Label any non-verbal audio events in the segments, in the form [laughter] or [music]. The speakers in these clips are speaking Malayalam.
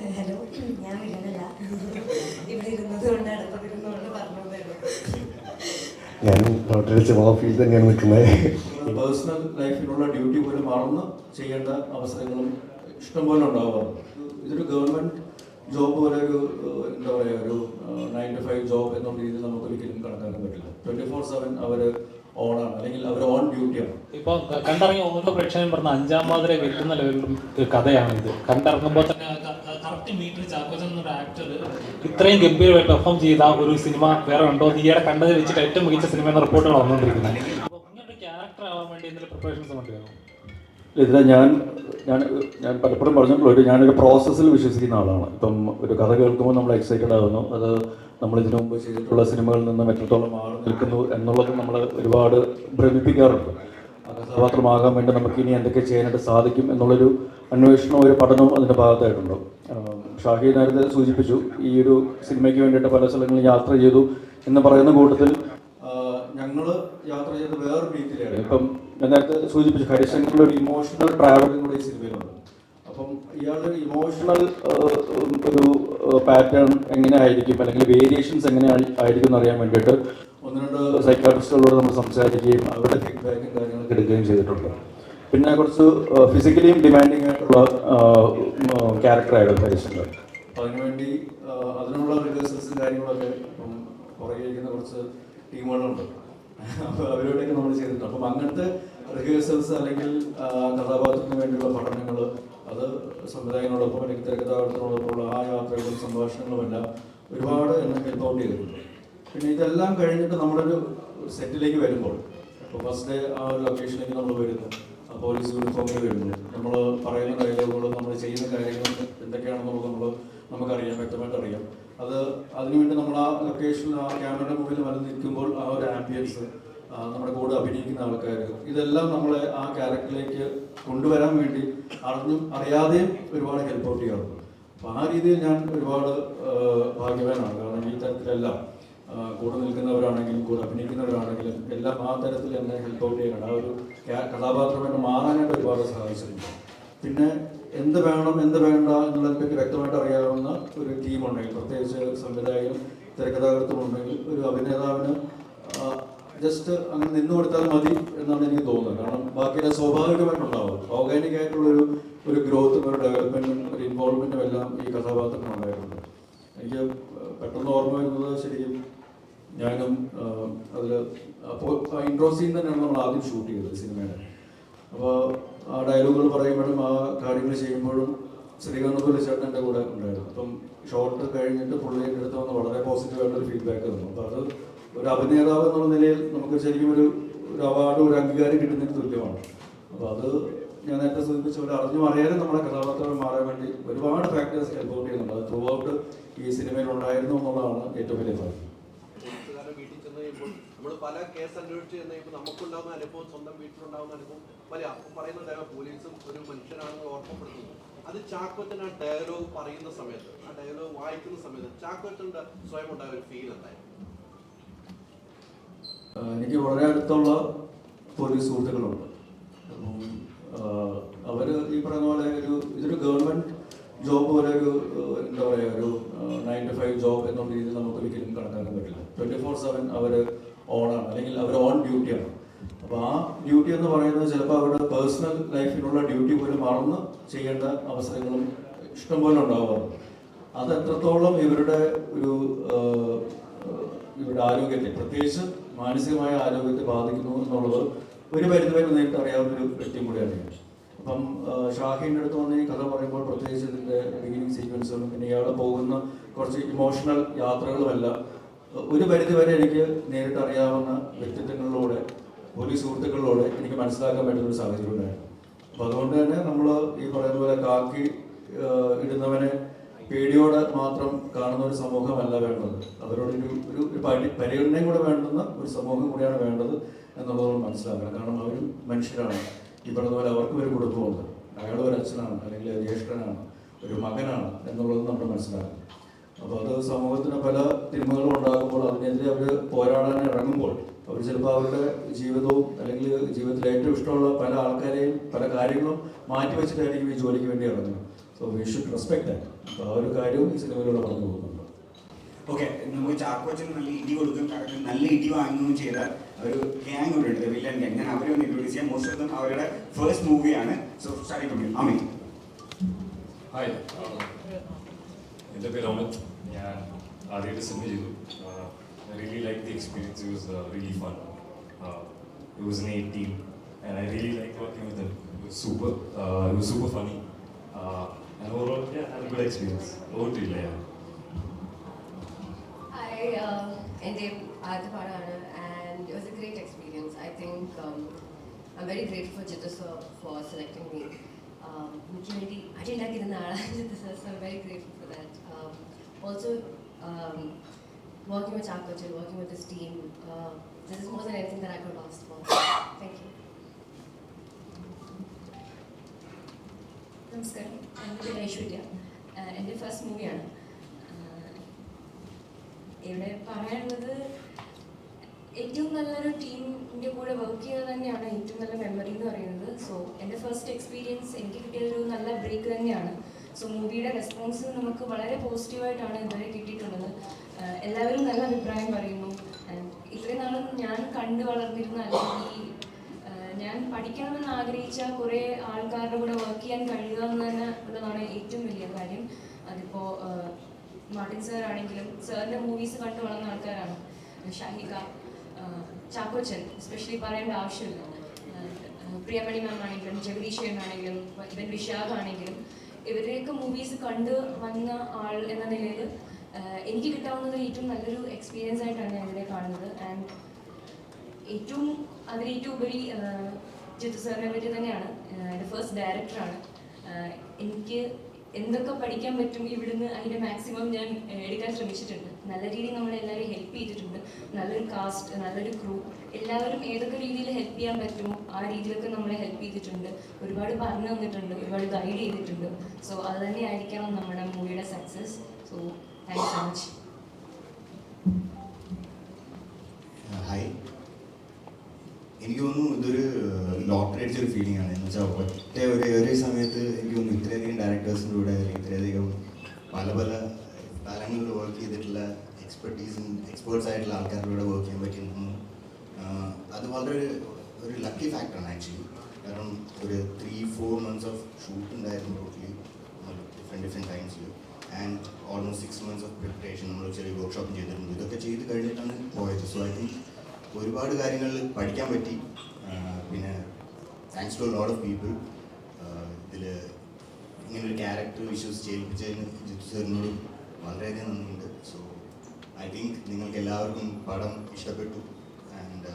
ഹലോ ഞാൻ വില്ലനല്ല. ഇവിടെ ഇരുന്നത് കൊണ്ട് അടുത്തതിരുന്നുകൊണ്ട് പറഞ്ഞു ഞാൻ ലോട്ടറി സിനിമ തന്നെയാണ് നിൽക്കുന്നത്. പേഴ്സണൽ ലൈഫിലുള്ള ഡ്യൂട്ടി പോലും മറന്ന് ചെയ്യേണ്ട അവസരങ്ങളും ഇഷ്ടംപോലെ ഉണ്ടാവാറുണ്ട്. ഇതൊരു ഗവൺമെന്റ് ജോബ് പോലെ ഒരു എന്താ പറയുക ഒരു നയൻ ടു ഫൈവ് ജോബ് എന്നുള്ള രീതിയിൽ നമുക്ക് ഒരിക്കലും കണക്കാക്കാൻ പറ്റില്ല. ട്വന്റി ഫോർ സെവൻ അവർ ഓണാണ് അല്ലെങ്കിൽ അവർ ഓൺ ഡ്യൂട്ടിയാണ് ഇപ്പൊ കണ്ടിറങ്ങിയ ഓരോ പ്രേക്ഷകനും പറഞ്ഞ അഞ്ചാം മാതിരെ വെല്ലുന്ന ലെവലിലും കഥയാണ് ഇത് കണ്ടിറങ്ങുമ്പോൾ തന്നെ മീറ്റർ ചാക്കോച്ചൻ എന്നൊരു ആക്ടർ ഇത്രയും ഗംഭീരമായി പെർഫോം ചെയ്ത ഒരു സിനിമ വേറെ ഉണ്ടോ? ഈയിടെ കണ്ടത് വെച്ചിട്ട് ഏറ്റവും മികച്ച സിനിമ എന്ന റിപ്പോർട്ടുകൾ വന്നുകൊണ്ടിരിക്കുന്നത്. അപ്പോൾ ഇങ്ങനൊരു ക്യാരക്ടർ ആവാൻ വേണ്ടി എന്തെങ്കിലും പ്രിപ്പറേഷൻസ് ഉണ്ടായിരുന്നു ഇതിൽ ഞാൻ ഞാൻ ഞാൻ പലപ്പോഴും പറഞ്ഞപ്പോഴും ഞാനൊരു പ്രോസസ്സിൽ വിശ്വസിക്കുന്ന ആളാണ്. ഇപ്പം ഒരു കഥ കേൾക്കുമ്പോൾ നമ്മൾ എക്സൈറ്റഡ് ആകുന്നു. അത് നമ്മൾ ഇതിനു മുമ്പ് ചെയ്തിട്ടുള്ള സിനിമകളിൽ നിന്നും എത്രത്തോളം ആൾ നിൽക്കുന്നു എന്നുള്ളത് നമ്മൾ ഒരുപാട് ഭ്രമിപ്പിക്കാറുണ്ട്. കഥാപാത്രമാകാൻ വേണ്ടി നമുക്ക് ഇനി എന്തൊക്കെ ചെയ്യാനായിട്ട് സാധിക്കും എന്നുള്ളൊരു അന്വേഷണവും ഒരു പഠനവും അതിന്റെ ഭാഗത്തായിട്ടുണ്ട്. ഷാഹി നേരത്തെ സൂചിപ്പിച്ചു ഈ ഒരു സിനിമയ്ക്ക് വേണ്ടിയിട്ട് പല സ്ഥലങ്ങളിൽ യാത്ര ചെയ്തു എന്ന് പറയുന്ന കൂട്ടത്തിൽ ഞങ്ങൾ യാത്ര ചെയ്ത് വേറെ രീതിയിലാണ് ഇപ്പം ഞാൻ നേരത്തെ സൂചിപ്പിച്ചു ഹരിശങ്കറിന്റെ ഒരു ഇമോഷണൽ ട്രാവലിംഗ് കൂടെ ഈ സിനിമയിലുണ്ട്. അപ്പം ഇയാളുടെ ഇമോഷണൽ ഒരു പാറ്റേൺ എങ്ങനെ ആയിരിക്കും അല്ലെങ്കിൽ വേരിയേഷൻസ് എങ്ങനെ ആയിരിക്കും എന്ന് അറിയാൻ വേണ്ടിയിട്ട് ഒന്ന് രണ്ട് സൈക്കാട്രിസ്റ്റുകളോട് നമ്മൾ സംസാരിക്കുകയും അവരുടെ എടുക്കുകയും ചെയ്തിട്ടുണ്ട്. പിന്നെ കുറച്ച് ഫിസിക്കലിയും ഡിമാൻഡിങ് ആയിട്ടുള്ള ഹരിശങ്കർ അപ്പോൾ അതിനുവേണ്ടി റിഹേഴ്സൽസും കാര്യങ്ങളൊക്കെ കുറച്ച് അപ്പോൾ നമ്മൾ അപ്പം അങ്ങനത്തെ റിഹേഴ്സൽസ് അല്ലെങ്കിൽ വേണ്ടിയുള്ള അത് ആ ഒരുപാട് എന്നെ ഹെൽപ്പ് ഔട്ട് ചെയ്തിട്ടുണ്ട് പിന്നെ ഇതെല്ലാം കഴിഞ്ഞിട്ട് നമ്മളൊരു സെറ്റിലേക്ക് വരുമ്പോൾ ഇപ്പോൾ ഫസ്റ്റ് ഡേ ആ ഒരു ലൊക്കേഷനിലേക്ക് നമ്മൾ വരുന്നു. ആ പോലീസ് യൂണിഫോമിൽ വരുന്നു. നമ്മൾ പറയുന്ന കാര്യങ്ങളും നമ്മൾ ചെയ്യുന്ന കാര്യങ്ങളും എന്തൊക്കെയാണെന്നുള്ളത് നമ്മൾ നമുക്കറിയാം വ്യക്തമായിട്ട് അറിയാം. അത് അതിനുവേണ്ടി നമ്മൾ ആ ലൊക്കേഷനിൽ ആ ക്യാമറയുടെ മുമ്പിൽ വന്ന് നിൽക്കുമ്പോൾ ആ ഒരു ആംബിയൻസ് നമ്മുടെ കൂടെ അഭിനയിക്കുന്ന ആൾക്കാർ ഇതെല്ലാം നമ്മളെ ആ ക്യാരക്ടറിലേക്ക് കൊണ്ടുവരാൻ വേണ്ടി അറിഞ്ഞും അറിയാതെയും ഒരുപാട് ഹെൽപ്പ് ഔട്ട് ചെയ്യാറുണ്ട്. അപ്പോൾ ആ രീതിയിൽ ഞാൻ ഒരുപാട് ഭാഗ്യവാനാണ്. കാരണം ഈ തരത്തിലെല്ലാം. കൂടെ നിൽക്കുന്നവരാണെങ്കിലും കൂടെ അഭിനയിക്കുന്നവരാണെങ്കിലും എല്ലാം ആ തരത്തിൽ എന്നെ ഹെൽപ്പ് ഔട്ട് ചെയ്യണം. ആ ഒരു കഥാപാത്രമായിട്ട് മാറാനായിട്ട് ഒരുപാട് സഹായിച്ചിട്ടുണ്ട്. പിന്നെ എന്ത് വേണം എന്ത് വേണ്ട എന്നുള്ളതിനെപ്പറ്റി വ്യക്തമായിട്ട് അറിയാവുന്ന ഒരു ടീമുണ്ടെങ്കിൽ പ്രത്യേകിച്ച് സംവിധായകനും തിരക്കഥാകൃത്തും ഉണ്ടെങ്കിൽ ഒരു അഭിനേതാവിന് ജസ്റ്റ് അങ്ങനെ നിന്ന് കൊടുത്താൽ മതി എന്നാണ് എനിക്ക് തോന്നുന്നത്. കാരണം ബാക്കിയെല്ലാം സ്വാഭാവികമായിട്ടുണ്ടാവും. ഓർഗാനിക് ആയിട്ടുള്ളൊരു ഒരു ഗ്രോത്തും ഒരു ഡെവലപ്മെന്റും ഒരു ഇൻവോൾവ്മെന്റും എല്ലാം ഈ കഥാപാത്രത്തിനുണ്ടായിട്ടുണ്ട്. എനിക്ക് പെട്ടെന്ന് ഓർമ്മ വരുന്നത് ശരിക്കും ഞാനും അതിൽ അപ്പോൾ ഇൻട്രോ സീൻ തന്നെയാണ് നമ്മൾ ആദ്യം ഷൂട്ട് ചെയ്തത് സിനിമയുടെ. അപ്പോൾ ആ ഡയലോഗുകൾ പറയുമ്പോഴും ആ കാര്യങ്ങൾ ചെയ്യുമ്പോഴും ശ്രീകാന്ത് പോലെ ചേട്ടൻ എന്റെ കൂടെ ഉണ്ടായിരുന്നു. അപ്പം ഷോർട്ട് കഴിഞ്ഞിട്ട് പുള്ളിയുടെ അടുത്ത് വന്ന് വളരെ പോസിറ്റീവായിട്ടൊരു ഫീഡ്ബാക്ക് തന്നു അപ്പോൾ അത് ഒരു അഭിനേതാവ് എന്നുള്ള നിലയിൽ നമുക്ക് ശരിക്കും ഒരു ഒരു അവാർഡ് ഒരു അംഗീകാരം കിട്ടുന്നതിന് തുല്യമാണ്. അപ്പോൾ അത് ഞാൻ നേരത്തെ സൂചിപ്പിച്ച ഒരു അറിഞ്ഞു അറിയാതെ നമ്മുടെ കഥാപാത്രങ്ങൾ മാറാൻ വേണ്ടി ഒരുപാട് ഫാക്ടേഴ്സ് ഹെൽപ്പ് ചെയ്യുന്നുണ്ട്. അത് ത്രൂ ഔട്ട് ഈ സിനിമയിൽ ഉണ്ടായിരുന്നു എന്നുള്ളതാണ് ഏറ്റവും വലിയ ഭാഗ്യം പോലീസുകാരുടെ വീട്ടിൽ ചെന്ന് കഴിയുമ്പോൾ നമ്മൾ പല കേസ് അന്വേഷിച്ച് ചെന്ന് കഴിയുമ്പോൾ നമുക്കുണ്ടാകുന്ന അനുഭവം സ്വന്തം വീട്ടിലുണ്ടാകുന്ന അനുഭവം വലിയ അപ്പം പറയുന്ന ഡയലോഗ് പോലീസും ഒരു മനുഷ്യനാണെന്ന് ഓർമ്മപ്പെടുത്തുന്നു. അത് ചാക്കോച്ചൻ ആ ഡയലോഗ് പറയുന്ന സമയത്ത് ആ ഡയലോഗ് വായിക്കുന്ന സമയത്ത് ചാക്കോച്ചന്റെ സ്വയം ഉണ്ടായ ഒരു ഫീൽ എന്തായിരുന്നു? എനിക്ക് വളരെ അടുത്തുള്ള പോലീസ് സുഹൃത്തുക്കളുണ്ട്. അപ്പം അവർ ഈ പറയുന്ന പോലെ ഒരു ഇതൊരു ഗവൺമെന്റ് ജോബ് പോലെ ഒരു എന്താ പറയുക ഒരു നയൻ ടു ഫൈവ് ജോബ് എന്നുള്ള രീതിയിൽ നമുക്ക് ഒരിക്കലും കണക്കാക്കാൻ പറ്റില്ല. ട്വന്റി ഫോർ സെവൻ അവർ ഓണാണ് അല്ലെങ്കിൽ അവർ ഓൺ ഡ്യൂട്ടിയാണ് അപ്പോൾ ആ ഡ്യൂട്ടി എന്ന് പറയുന്നത് ചിലപ്പോൾ അവരുടെ പേഴ്സണൽ ലൈഫിനുള്ള ഡ്യൂട്ടി പോലും മറന്ന് ചെയ്യേണ്ട അവസരങ്ങളും ഇഷ്ടംപോലെ ഉണ്ടാവാറുണ്ട്. അത് എത്രത്തോളം ഇവരുടെ ഒരു ഇവരുടെ ആരോഗ്യത്തെ പ്രത്യേകിച്ച് മാനസികമായ ആരോഗ്യത്തെ ബാധിക്കുന്നു എന്നുള്ളത് ഒരു പരിധിവരെ നേരിട്ട് അറിയാവുന്ന ഒരു വ്യക്തിയും കൂടിയാണ്. അപ്പം ഷാഹിന്റെ അടുത്ത് വന്ന് ഈ കഥ പറയുമ്പോൾ പ്രത്യേകിച്ച് ഇതിന്റെ ബിഗിനിങ് സീക്വൻസും പിന്നെ ഇയാളെ പോകുന്ന കുറച്ച് ഇമോഷണൽ യാത്രകളുമല്ല. ഒരു പരിധിവരെ എനിക്ക് നേരിട്ട് അറിയാവുന്ന വ്യക്തിത്വങ്ങളിലൂടെ പോലീസ് സുഹൃത്തുക്കളിലൂടെ എനിക്ക് മനസ്സിലാക്കാൻ പറ്റുന്ന ഒരു സാഹചര്യം ഉണ്ടായിരുന്നു. അപ്പം അതുകൊണ്ട് തന്നെ നമ്മൾ ഈ പറയുന്ന പോലെ കാക്കി ഇടുന്നവനെ പേടിയോടെ മാത്രം കാണുന്ന ഒരു സമൂഹമല്ല വേണ്ടത്. അവരോട് ഒരു ഒരു ഒരു പരി പരിഗണനയും കൂടെ വേണ്ടുന്ന ഒരു സമൂഹം കൂടിയാണ് വേണ്ടത് എന്നുള്ളത് മനസ്സിലാക്കണം. കാരണം അവരും മനുഷ്യരാണ്. പറഞ്ഞ പോലെ അവർക്കും ഒരു കുടുംബമുണ്ട്. അയാൾ ഒരു അച്ഛനാണ് അല്ലെങ്കിൽ ജ്യേഷ്ഠനാണ് ഒരു മകനാണ് എന്നുള്ളത് നമ്മൾ മനസ്സിലാക്കണം. അപ്പോൾ അത് സമൂഹത്തിന് പല തിന്മകളും ഉണ്ടാകുമ്പോൾ അതിനെതിരെ അവർ പോരാടാൻ ഇറങ്ങുമ്പോൾ അവർ ചിലപ്പോൾ അവരുടെ ജീവിതവും അല്ലെങ്കിൽ ജീവിതത്തിൽ ഏറ്റവും ഇഷ്ടമുള്ള പല ആൾക്കാരെയും പല കാര്യങ്ങളും മാറ്റി വെച്ചിട്ടായിരിക്കും ഈ ജോലിക്ക് വേണ്ടി ഇറങ്ങുന്നത്. So we should respect that അപ്പോൾ ആ ഒരു കാര്യവും ഈ സിനിമയിലൂടെ പറഞ്ഞു പോകുന്നുണ്ട്. ഓക്കെ നമുക്ക് ചാക്കോച്ചൻ നല്ല ഇടി കൊടുക്കും നല്ല ഇടി വാങ്ങുകയും ചെയ്ത ഒരു ഗ്യാങ് ഇവിടെ ഉണ്ട് വില്ലൻ ഗ്യാങ് ഞാൻ അവരെ ഒന്ന് ഇൻട്രോഡ്യൂസ് ചെയ്യാം. മോസ്റ്റ് ഓഫ് ദം അവരുടെ ഫസ്റ്റ് മൂവിയാണ് so start from Amit hi എന്റെ പേര് അമിത്. ഞാൻ ആദ്യമായിട്ട് സിനിമ ചെയ്തു. I really like the experience it was really fun it was team and I really like working with it was super it was super funny and overall have a good experience over to ഇല്ല ഹായ് എന്റെ ആദ്യ പാടാണ് and it was a great experience I think I very great for Jithu sir for selecting me [laughs] എനിക്ക് വേണ്ടി അടിയുണ്ടാക്കിയിരുന്ന ആളാണ് Jithu sir so very grateful for that also working with Chackochan working with this team this is more than anything that I could last for [coughs] thank you നമസ്കാരം എൻ്റെ പേര് ഐശ്വര്യ ആഹ് എൻ്റെ ഫസ്റ്റ് മൂവിയാണ് ഇവിടെ പറയാനുള്ളത് ഏറ്റവും നല്ലൊരു ടീമിന്റെ കൂടെ വർക്ക് ചെയ്യുന്നത് തന്നെയാണ് ഏറ്റവും നല്ല മെമ്മറി എന്ന് പറയുന്നത്. സോ എന്റെ ഫസ്റ്റ് എക്സ്പീരിയൻസ് എനിക്ക് കിട്ടിയൊരു നല്ല ബ്രേക്ക് തന്നെയാണ്. സോ മൂവിയുടെ റെസ്പോൺസ് നമുക്ക് വളരെ പോസിറ്റീവായിട്ടാണ് ഇതുവരെ കിട്ടിയിട്ടുള്ളത്. എല്ലാവരും നല്ല അഭിപ്രായം പറയുന്നു. ഇത്രയും നാളും ഞാൻ കണ്ടു വളർന്നിരുന്ന അല്ലെങ്കിൽ ഞാൻ പഠിക്കണമെന്ന് ആഗ്രഹിച്ച കുറേ ആൾക്കാരുടെ കൂടെ വർക്ക് ചെയ്യാൻ കഴിയുക എന്ന് തന്നെ ഉള്ളതാണ് ഏറ്റവും വലിയ കാര്യം. അതിപ്പോൾ മാർട്ടിൻ സാർ ആണെങ്കിലും സാറിന്റെ മൂവീസ് കണ്ടു വളർന്ന ആൾക്കാരാണ്. ഷാഹിക ചാക്കോച്ചൻ എസ്പെഷ്യലി പറയേണ്ട ആവശ്യമില്ല. പ്രിയമണി മാം ആണെങ്കിലും ജഗദീശൻ ആണെങ്കിലും ഇവൻ വിശാഖ് ആണെങ്കിലും ഇവരുടെയൊക്കെ മൂവീസ് കണ്ട് വന്ന ആൾ എന്ന നിലയിൽ എനിക്ക് കിട്ടാവുന്നത് ഏറ്റവും നല്ലൊരു എക്സ്പീരിയൻസ് ആയിട്ടാണ് ഞാൻ ഇതിനെ കാണുന്നത്. ആൻഡ് ഏറ്റവും അതിലേറ്റവും ഉപരി ജിത്തു സാറിനെ പറ്റി തന്നെയാണ് എന്റെ ഫസ്റ്റ് ഡയറക്ടറാണ് എനിക്ക് എന്തൊക്കെ പഠിക്കാൻ പറ്റും ഇവിടുന്ന് അതിന്റെ മാക്സിമം ഞാൻ എടുക്കാൻ ശ്രമിച്ചിട്ടുണ്ട്. നല്ല രീതിയിൽ നമ്മളെല്ലാവരെയും ഹെൽപ്പ് ചെയ്തിട്ടുണ്ട്. നല്ലൊരു കാസ്റ്റ് നല്ലൊരു ക്രൂ എല്ലാവരും ഏതൊക്കെ രീതിയിൽ ഹെൽപ്പ് ചെയ്യാൻ പറ്റുമോ ആ രീതിയിലൊക്കെ നമ്മളെ ഹെൽപ്പ് ചെയ്തിട്ടുണ്ട്. ഒരുപാട് പറഞ്ഞു തന്നിട്ടുണ്ട് ഒരുപാട് ഗൈഡ് ചെയ്തിട്ടുണ്ട്. സോ അത് തന്നെയായിരിക്കണം നമ്മുടെ മൂവിയുടെ success so thank so much hi എനിക്ക് തോന്നുന്നു ഇതൊരു ലോട്ടറി അടിച്ചൊരു ഫീലിംഗ് ആണ്. എന്ന് വെച്ചാൽ ഒറ്റ ഒരു ഒരേ സമയത്ത് എനിക്ക് തോന്നുന്നു ഇത്രയധികം ഡയറക്ടേഴ്സിന്റെ കൂടെ ഇത്രയധികം പല പല സ്ഥലങ്ങളിൽ വർക്ക് ചെയ്തിട്ടുള്ള എക്സ്പെർട്ടീസും എക്സ്പേർട്സ് ആയിട്ടുള്ള ആൾക്കാരുടെ കൂടെ വർക്ക് ചെയ്യാൻ പറ്റി തോന്നുന്നു അത് വളരെ ഒരു- ഒരു ലക്കി ഫാക്ടറാണ് ആക്ച്വലി കാരണം ഒരു three four months of shoot ഉണ്ടായിരുന്നു totally different different ടൈംസിൽ and almost six months of preparation നമ്മൾ ചെറിയ വർക്ക്ഷോപ്പ് ചെയ്തിരുന്നു ഇതൊക്കെ ചെയ്ത് കഴിഞ്ഞിട്ടാണ് പോയത്. സോ ഐ തിങ്ക് ഒരുപാട് കാര്യങ്ങൾ പഠിക്കാൻ പറ്റി. പിന്നെ thanks to lot of people ഇതിൽ ഇങ്ങനൊരു ക്യാരക്ടർ വിശ്വസിച്ച് ഏൽപ്പിച്ചതിന് ജിത്തു സാറിനോടും വളരെയധികം നന്ദിയുണ്ട്. സോ ഐ തിങ്ക് നിങ്ങൾക്ക് എല്ലാവർക്കും പടം ഇഷ്ടപ്പെട്ടു. And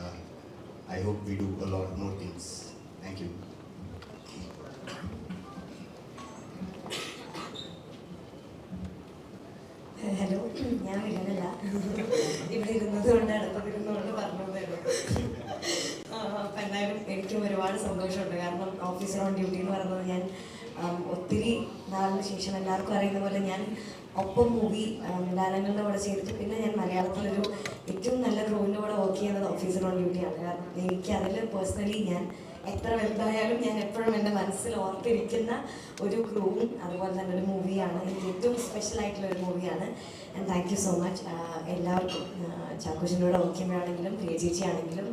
I hope we do a lot more things thank you സന്തോഷമുണ്ട്. കാരണം ഓഫീസർ ഓൺ ഡ്യൂട്ടി എന്ന് പറയുന്നത് ഞാൻ ഒത്തിരി നാളിന് ശേഷം എല്ലാവർക്കും അറിയുന്ന പോലെ ഞാൻ ഒപ്പം മൂവി ഗാനങ്ങളുടെ കൂടെ ചെയ്തിട്ട് പിന്നെ ഞാൻ മലയാളത്തിലൊരു ഏറ്റവും നല്ല റോളിന്റെ കൂടെ വർക്ക് ചെയ്യുന്നത് ഓഫീസർ ഡ്യൂട്ടിയാണ് കാരണം എനിക്ക് അതിൽ പേഴ്സണലി ഞാൻ എത്ര വലുതായാലും ഞാൻ എപ്പോഴും എന്റെ മനസ്സിൽ ഓർത്തിരിക്കുന്ന ഒരു ക്രൂവും അതുപോലെ തന്നെ ഒരു മൂവിയാണ് എനിക്ക് ഏറ്റവും സ്പെഷ്യൽ ആയിട്ടുള്ള ഒരു മൂവിയാണ് and thank you so much എല്ലാവർക്കും ചാക്കോച്ചിനോട് ചെയ്യുമ്പോഴാണെങ്കിലും പ്രിയ ചേച്ചി ആണെങ്കിലും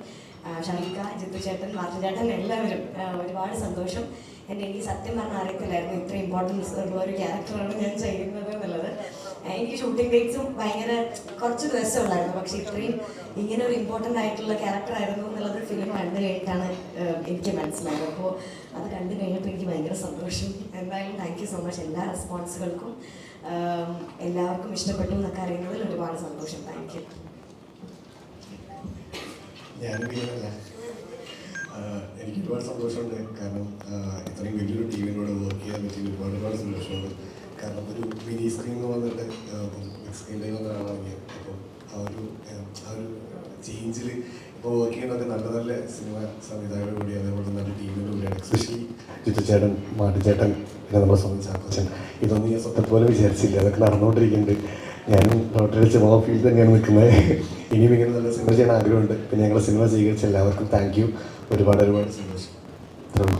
ഷാലിക്ക ജിത്തു ചേട്ടൻ ചേട്ടൻ എല്ലാവരും ഒരുപാട് സന്തോഷം. എന്റെ എനിക്ക് സത്യം പറഞ്ഞാൽ അറിയത്തില്ലായിരുന്നു ഇത്ര ഇമ്പോർട്ടൻസ് ഉള്ള ഒരു ക്യാരക്ടറാണ് ഞാൻ ചെയ്യുന്നത് എന്നുള്ളത്. എനിക്ക് ഷൂട്ടിംഗ് ഡേറ്റ്സും ഭയങ്കര കുറച്ച് ദിവസമുള്ളായിരുന്നു. പക്ഷെ ഇത്രയും ഇങ്ങനെ ഒരു ഇമ്പോർട്ടന്റ് ആയിട്ടുള്ള ക്യാരക്ടർ ആയിരുന്നു എന്നുള്ളത് ഫിലിം കണ്ടു കഴിഞ്ഞിട്ടാണ് എനിക്ക് മനസ്സിലായത്. അപ്പോൾ അത് കണ്ടു കഴിഞ്ഞപ്പോൾ എനിക്ക് ഭയങ്കര സന്തോഷം. എന്തായാലും താങ്ക് യു സോ മച്ച് എല്ലാ റെസ്പോൺസുകൾക്കും എല്ലാവർക്കും ഇഷ്ടപ്പെട്ടു എന്നൊക്കെ അറിയുന്നതിൽ ഒരുപാട് സന്തോഷം. താങ്ക് യു എനിക്ക് ഒരുപാട് സന്തോഷമുണ്ട്. കാരണം ഇത്രയും വലിയൊരു ടീമിനോട് വർക്ക് ചെയ്യാൻ പറ്റി ഒരുപാട് ഒരുപാട് സന്തോഷമുണ്ട്. കാരണം ഒരു മിനി സ്ക്രീൻ എന്ന് വന്നിട്ട് ബിഗ് സ്ക്രീനിലേക്ക് വന്ന ആളാണ് ഞാൻ. അപ്പം ആ ഒരു ആ ഒരു ചേഞ്ചിൽ ഇപ്പോൾ വർക്ക് ചെയ്യുന്നത് നല്ല നല്ല സിനിമ സംവിധായകരുടെ കൂടി അതേപോലെ നല്ല ടീമിന്റെ കൂടിയാണ് എക്സ്പെഷ്യലി ജിത്തു ചേട്ടൻ മാട്ടി ചേട്ടൻ പിന്നെ നമ്മളെ സ്വന്തം ചാക്കോച്ചൻ. ഇതൊന്നും ഞാൻ സ്വപ്നത്തിൽ പോലെ വിചാരിച്ചില്ല. അതൊക്കെ നടന്നുകൊണ്ടിരിക്കുന്നുണ്ട്. ഞാനും ഡോക്ടറെ മോഹ ഫീൽഡ് തന്നെയാണ് നിൽക്കുന്നത്. ഇനിയും ഇങ്ങനെ നല്ല സിനിമ ചെയ്യാൻ ആഗ്രഹമുണ്ട്. പിന്നെ ഞങ്ങളുടെ സിനിമ സ്വീകരിച്ച എല്ലാവർക്കും താങ്ക് യു ഒരുപാട് ഒരുപാട് സന്തോഷം. ഇത്രേ ഉള്ളൂ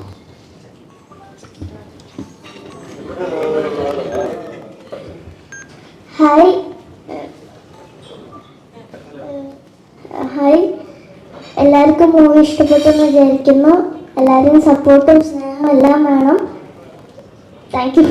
ഹായ് എല്ലാവർക്കും മൂവി ഇഷ്ടപ്പെട്ടെന്ന് വിചാരിക്കുന്നു. എല്ലാവരും സപ്പോർട്ടും സ്നേഹവും എല്ലാം വേണം. Thank you